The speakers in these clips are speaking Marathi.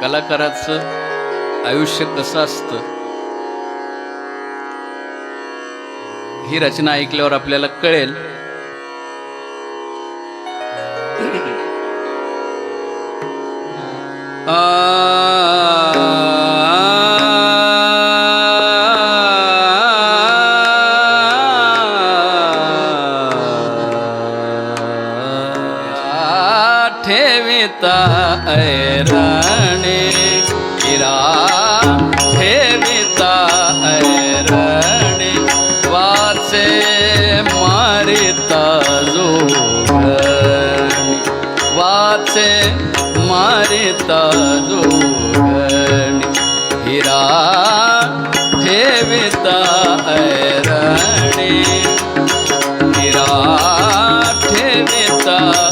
कलाकाराचं आयुष्य कसं असतं? ही रचना ऐकल्यावर आपल्याला कळेल. आ, ठेविता ऐरणे हिरा ठेविता ऐरणे वाचे मारिता जोगणी. वाचे मारिता जोगणी. हिरा ठेविता ऐरणे हिरा ठेविता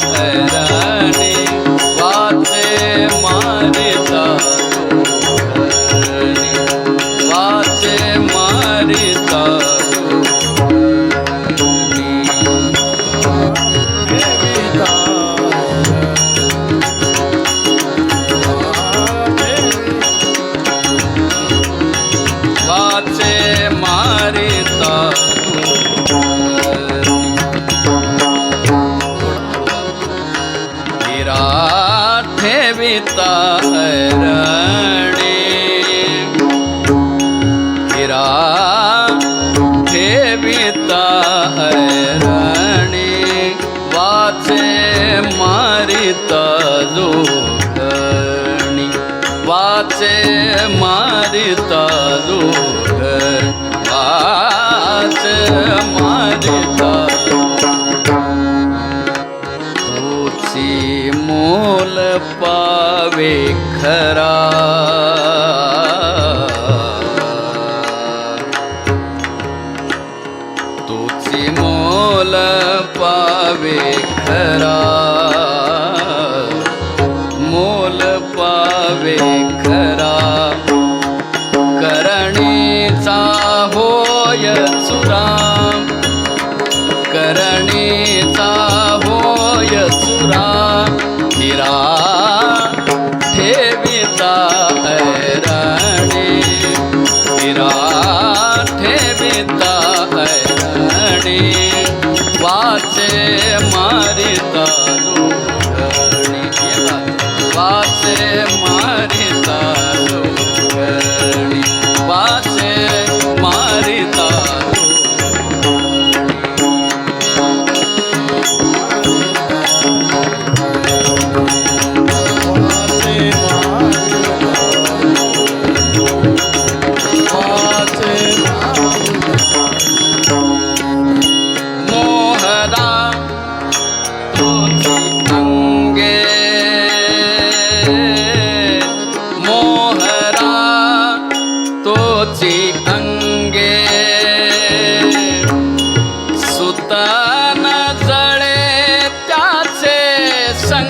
हिरा ठेविता रणे हिरा ठेविता रणे वाचे मारिता जोगणी वाचे मारिता जोगण वाचे मारिता तुची मोल पावे खरा.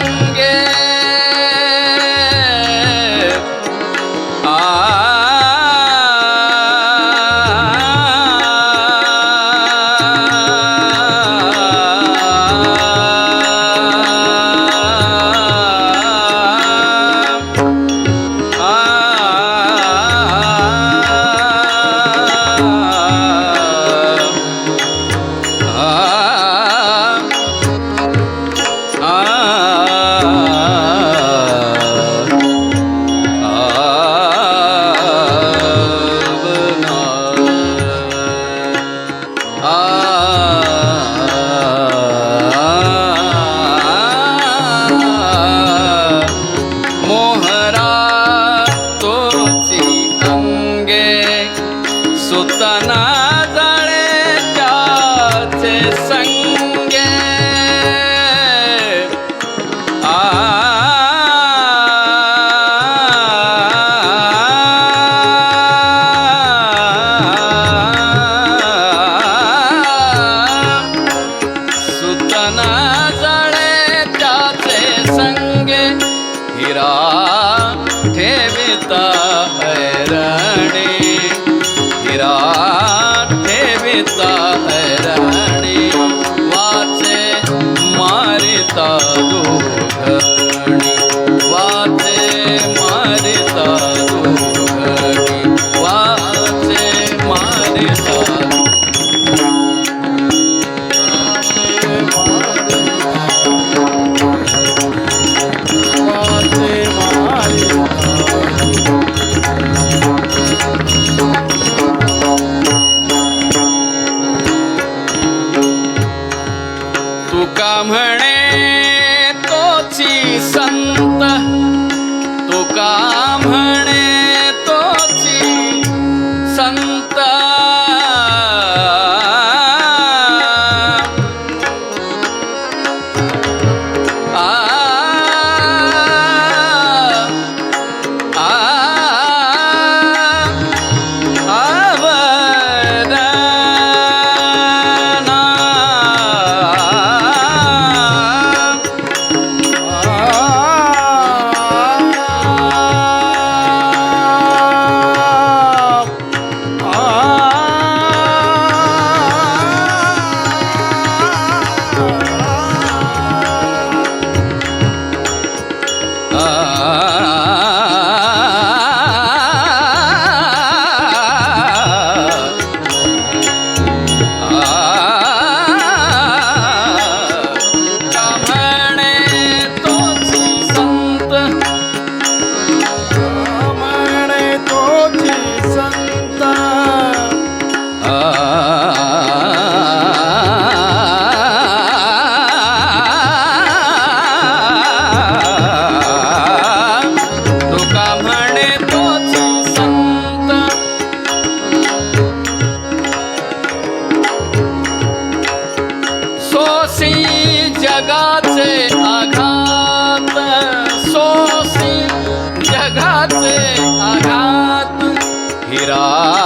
ಗಂಗೆ हिरा ठेविता संत हिरा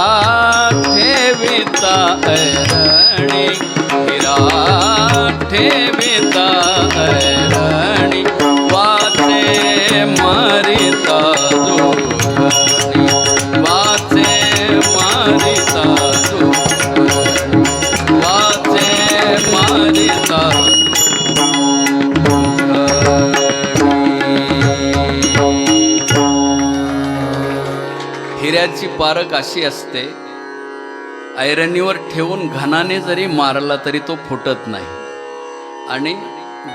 हिऱ्याची पारख अशी असते ऐरणीवर ठेवून घनाने जरी मारला तरी तो फुटत नाही. आणि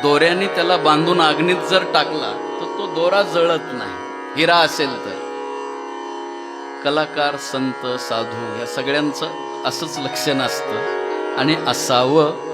दोऱ्याने त्याला बांधून अग्नीत जर टाकला तर तो दोरा जळत नाही. हिरा असेल तर. कलाकार संत साधू या सगळ्यांचं असंच लक्षण असतं. आणि असावं.